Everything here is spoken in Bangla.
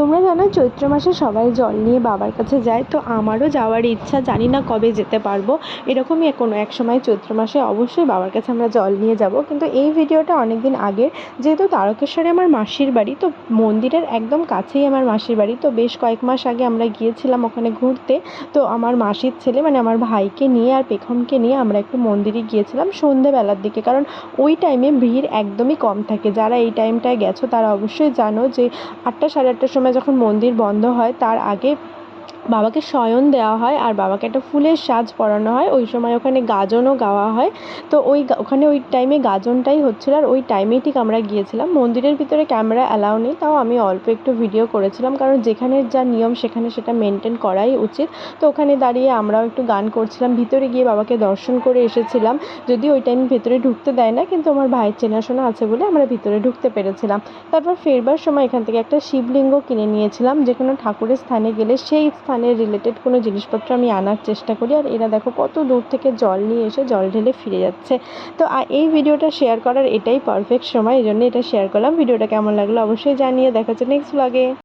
তোমরা জানো চৈত্র মাসে সবাই জল নিয়ে বাবার কাছে যায়, তো আমারও যাওয়ার ইচ্ছা। জানি না কবে যেতে পারব। এরকমই কোনো এক সময় চৈত্র মাসে অবশ্যই বাবার কাছে আমরা জল নিয়ে যাব। কিন্তু এই ভিডিওটা অনেক দিন আগের। যেহেতু তারকেশ্বরে আমার মাসির বাড়ি, তো মন্দিরের একদম কাছেই আমার মাসির বাড়ি। তো বেশ কয়েক মাস আগে আমরা গিয়েছিলাম ওখানে ঘুরতে। তো আমার মাসির ছেলে মানে আমার ভাইকে নিয়ে আর পেখমকে নিয়ে আমরা একটু মন্দিরে গিয়েছিলাম সন্ধেবেলার দিকে। কারণ ওই টাইমে ভিড় একদমই কম থাকে। যারা এই টাইমটায় গেছো, তারা অবশ্যই জানো যে আটটা সাড়ে আটটার সময় যখন মন্দির বন্ধ হয় তার আগে বাবাকে শয়ন দেওয়া হয় আর বাবাকে একটা ফুলের সাজ পরানো হয়। ওই সময় ওখানে গাজনও গাওয়া হয়। তো ওই ওখানে ওই টাইমে গাজনটাই হচ্ছিল আর ওই টাইমেই ঠিক আমরা গিয়েছিলাম। মন্দিরের ভিতরে ক্যামেরা অ্যালাউ নেই, তাও আমি অল্প একটু ভিডিও করেছিলাম। কারণ যেখানে যা নিয়ম, সেখানে সেটা মেনটেন করাই উচিত। তো ওখানে দাঁড়িয়ে আমরাও একটু গান করছিলাম। ভিতরে গিয়ে বাবাকে দর্শন করে এসেছিলাম। যদি ওই টাইম ভেতরে ঢুকতে দেয় না, কিন্তু আমার ভাইয়ের চেনাশোনা আছে বলে আমরা ভিতরে ঢুকতে পেরেছিলাম। তারপর ফেরবার সময় এখান থেকে একটা শিবলিঙ্গ কিনে নিয়েছিলাম। যে কোনো ঠাকুরের স্থানে গেলে সেই স্থানের রিলেটেড কোনো জিনিসপত্র আমি আনার চেষ্টা করি। আর এরা দেখো কত দূর থেকে জল নিয়ে এসে জল ঢেলে ফিরে যাচ্ছে। তো এই ভিডিওটা শেয়ার করার এটাই পারফেক্ট সময়। এই জন্য এটা শেয়ার করলাম। ভিডিওটা কেমন লাগল অবশ্যই জানিয়ে দেখা হচ্ছে নেক্সট ব্লগে